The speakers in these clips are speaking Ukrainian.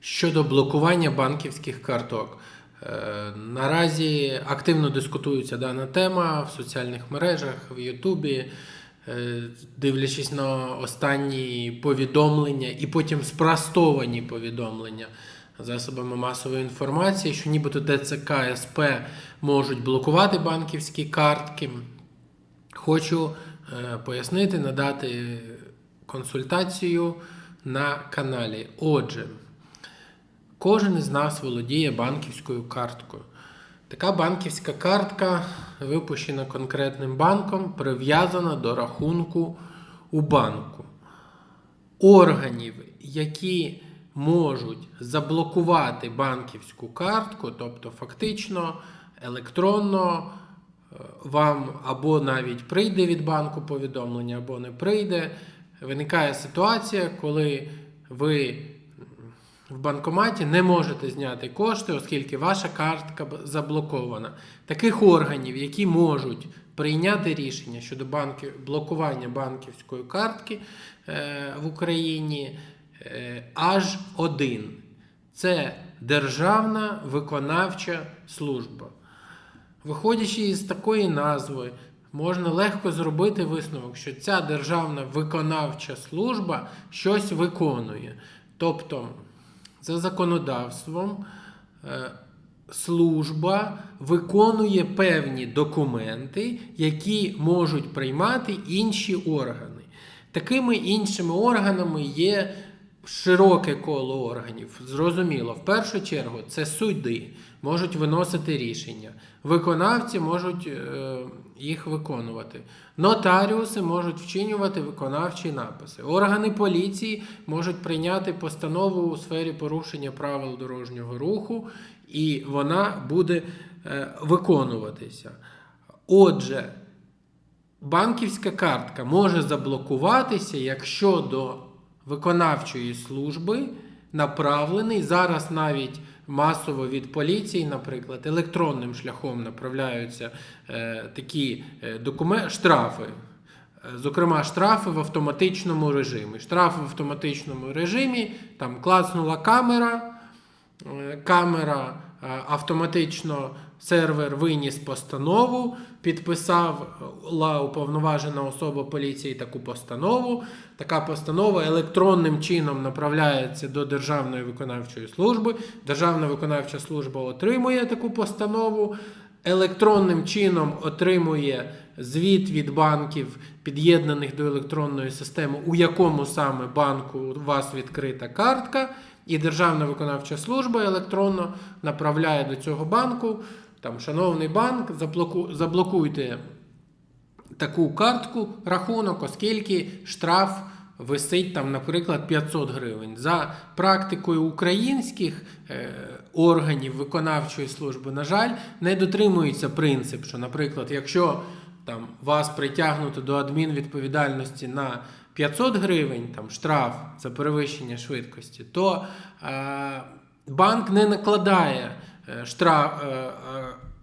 щодо блокування банківських карток. Е, Наразі активно дискутується дана тема в соціальних мережах, в Ютубі, Е, дивлячись на останні повідомлення і потім спростовані повідомлення засобами масової інформації, що нібито ТЦК СП можуть блокувати банківські картки. Хочу е, пояснити, надати консультацію на каналі. Отже, кожен із нас володіє банківською карткою. Така банківська картка випущена конкретним банком, прив'язана до рахунку у банку. Органів, які можуть заблокувати банківську картку, тобто фактично електронно е, вам або навіть прийде від банку повідомлення, або не прийде. Виникає ситуація, коли ви в банкоматі не можете зняти кошти, оскільки ваша картка заблокована. Таких органів, які можуть прийняти рішення щодо банки, блокування банківської картки е, в Україні, е, аж один. Це Державна виконавча служба. Виходячи із такої назви, можна легко зробити висновок, що ця державна виконавча служба щось виконує. Тобто, за законодавством, е, служба виконує певні документи, які можуть приймати інші органи. Такими іншими органами є широке коло органів. Зрозуміло, в першу чергу це суди можуть виносити рішення, виконавці можуть е, їх виконувати, нотаріуси можуть вчинювати виконавчі написи, органи поліції можуть прийняти постанову у сфері порушення правил дорожнього руху, і вона буде е, виконуватися. Отже, банківська картка може заблокуватися, якщо до виконавчої служби направлений зараз навіть масово від поліції, наприклад, електронним шляхом направляються е, такі е, документи, штрафи. Е, Зокрема, штрафи в автоматичному режимі. Штрафи в автоматичному режимі, там клацнула камера, Е, камера автоматично сервер виніс постанову, підписала уповноважена особа поліції таку постанову. Така постанова електронним чином направляється до Державної виконавчої служби. Державна виконавча служба отримує таку постанову. Електронним чином отримує звіт від банків, під'єднаних до електронної системи, у якому саме банку у вас відкрита картка, і Державна виконавча служба електронно направляє до цього банку. Там, шановний банк, заблокуйте таку картку, рахунок, оскільки штраф висить там, наприклад, 500 гривень. За практикою українських е, органів виконавчої служби, на жаль, не дотримується принцип, що, наприклад, якщо там вас притягнуто до адмінвідповідальності на 500 гривень, там штраф за перевищення швидкості, то е, банк не накладає штраф. Е, е,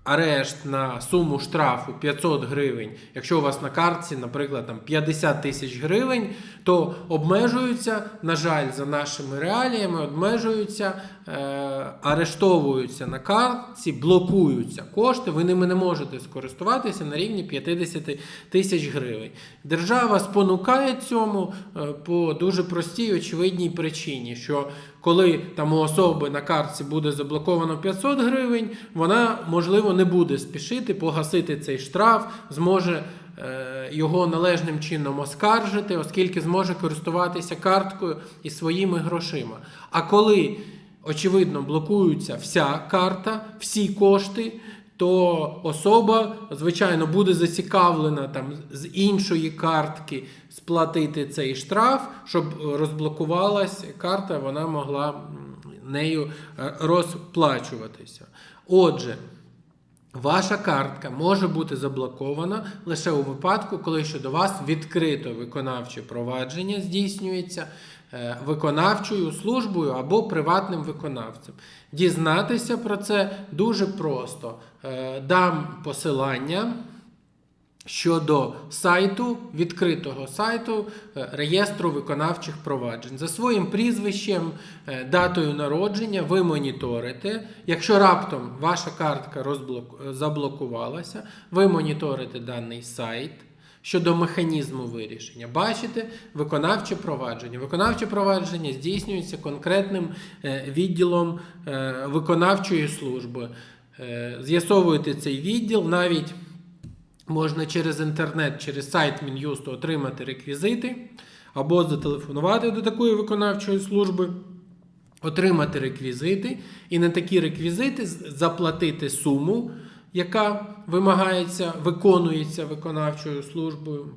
арешт на суму штрафу 500 гривень, якщо у вас на картці, наприклад, там 50 тисяч гривень, то обмежуються, на жаль, за нашими реаліями, обмежуються, е, арештовуються на картці, блокуються кошти, ви ними не можете скористуватися на рівні 50 тисяч гривень. Держава спонукає цьому е, по дуже простій очевидній причині, що коли там у особи на картці буде заблоковано 500 гривень, вона, можливо, не буде спішити погасити цей штраф, зможе е, його належним чином оскаржити, оскільки зможе користуватися карткою і своїми грошима. А коли, очевидно, блокується вся карта, всі кошти, то особа, звичайно, буде зацікавлена там з іншої картки сплатити цей штраф, щоб розблокувалась карта, вона могла нею е, розплачуватися. Отже, Ваша картка може бути заблокована лише у випадку, коли щодо вас відкрито виконавче провадження здійснюється е, виконавчою службою або приватним виконавцем. Дізнатися про це дуже просто. Е, Дам посилання щодо сайту, відкритого сайту е, реєстру виконавчих проваджень. За своїм прізвищем, е, датою народження ви моніторите. Якщо раптом ваша картка розблок... заблокувалася, ви моніторите даний сайт. Щодо механізму вирішення, бачите виконавче провадження. Виконавче провадження здійснюється конкретним е, відділом е, виконавчої служби. Е, З'ясовуєте цей відділ, навіть можна через інтернет, через сайт Мін'юсту отримати реквізити або зателефонувати до такої виконавчої служби, отримати реквізити і на такі реквізити заплатити суму, яка вимагається, виконується виконавчою службою.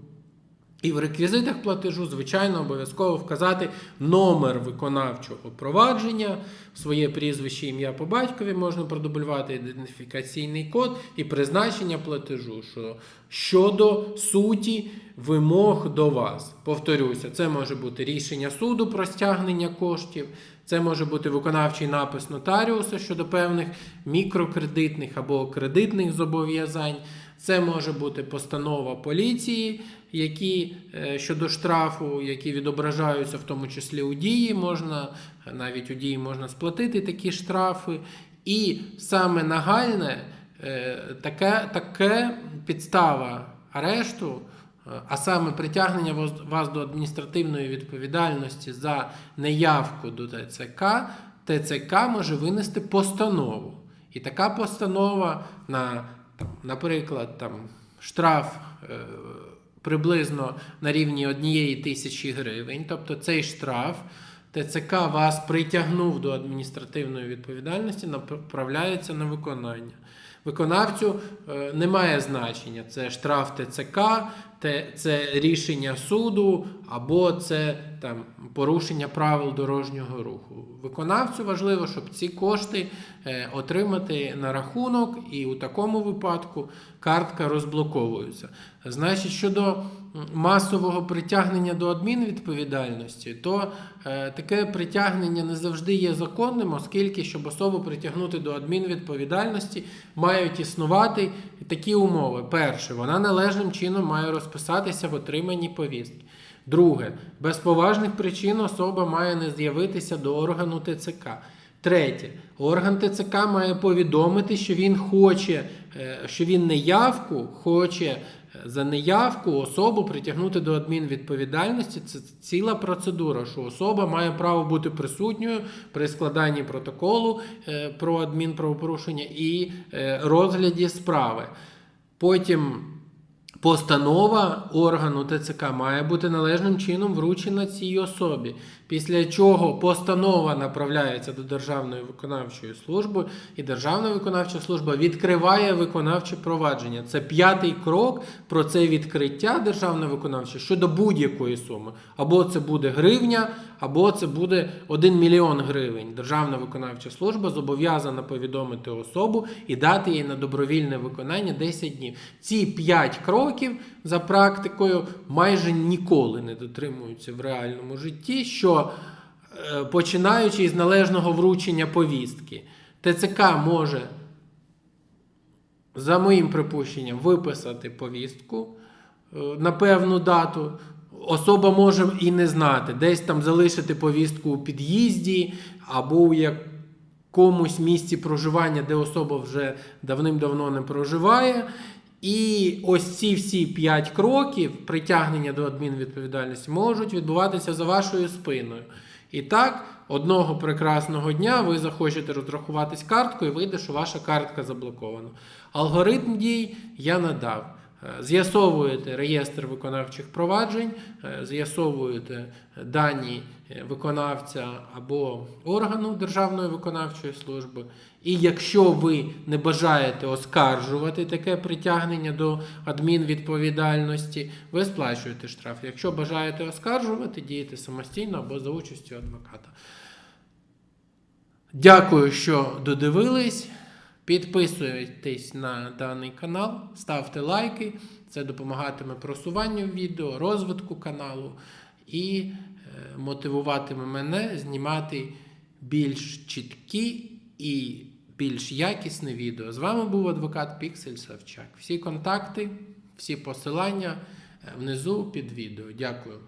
І в реквізитах платежу, звичайно, обов'язково вказати номер виконавчого провадження, своє прізвище, ім'я по батькові можна продублювати ідентифікаційний код і призначення платежу що щодо суті вимог до вас. Повторюся, це може бути рішення суду про стягнення коштів, це може бути виконавчий напис нотаріуса щодо певних мікрокредитних або кредитних зобов'язань. Це може бути постанова поліції, які е, щодо штрафу, які відображаються в тому числі у дії, можна навіть у дії можна сплатити такі штрафи. І саме нагальне е, таке, таке підстава арешту, е, а саме притягнення вас- до адміністративної відповідальності за неявку до ТЦК, ТЦК може винести постанову. І така постанова на, наприклад, там, штраф приблизно на рівні однієї тисячі гривень. Тобто цей штраф ТЦК вас притягнув до адміністративної відповідальності, направляється на виконання. Виконавцю не має значення. Це штраф ТЦК, це рішення суду або це там порушення правил дорожнього руху. Виконавцю важливо, щоб ці кошти е, отримати на рахунок, і у такому випадку картка розблоковується. Значить, щодо масового притягнення до адмінвідповідальності, то е, таке притягнення не завжди є законним, оскільки щоб особу притягнути до адмінвідповідальності, мають існувати такі умови. Перше, вона належним чином має розписатися в отриманні повістки. Друге, без поважних причин особа має не з'явитися до органу ТЦК. Третє, орган ТЦК має повідомити, що він хоче, е, що він неявку хоче е, за неявку особу притягнути до адмінвідповідальності. Це ціла процедура, що особа має право бути присутньою при складанні протоколу е, про адмінправопорушення і розгляді справи. Потім Постанова органу ТЦК має бути належним чином вручена цій особі, після чого постанова направляється до Державної виконавчої служби, і Державна виконавча служба відкриває виконавче провадження. Це п'ятий крок про це відкриття Державної виконавчої щодо будь-якої суми. Або це буде гривня, або це буде 1 мільйон гривень. Державна виконавча служба зобов'язана повідомити особу і дати їй на добровільне виконання 10 днів. Ці 5 кроків за практикою майже ніколи не дотримуються в реальному житті, що е, починаючи із належного вручення повістки, ТЦК може, за моїм припущенням, виписати повістку е, на певну дату. Особа може і не знати, десь там залишити повістку у під'їзді або у якомусь місці проживання, де особа вже давним-давно не проживає. І ось ці всі п'ять кроків притягнення до адмінвідповідальності можуть відбуватися за вашою спиною. І так, одного прекрасного дня ви захочете розрахуватись карткою, і вийде, що ваша картка заблокована. Алгоритм дій я надав. Е, З'ясовуєте реєстр виконавчих проваджень, е, з'ясовуєте дані е, виконавця або органу Державної виконавчої служби. І якщо ви не бажаєте оскаржувати таке притягнення до адмінвідповідальності, ви сплачуєте штраф. Якщо бажаєте оскаржувати, дієте самостійно або за участю адвоката. Дякую, що додивились. Підписуйтесь на даний канал, ставте лайки. Це допомагатиме просуванню відео, розвитку каналу і е, мотивуватиме мене знімати більш чіткі і більш якісне відео. З вами був адвокат Піксель Савчак. Всі контакти Всі посилання е, внизу під відео. Дякую.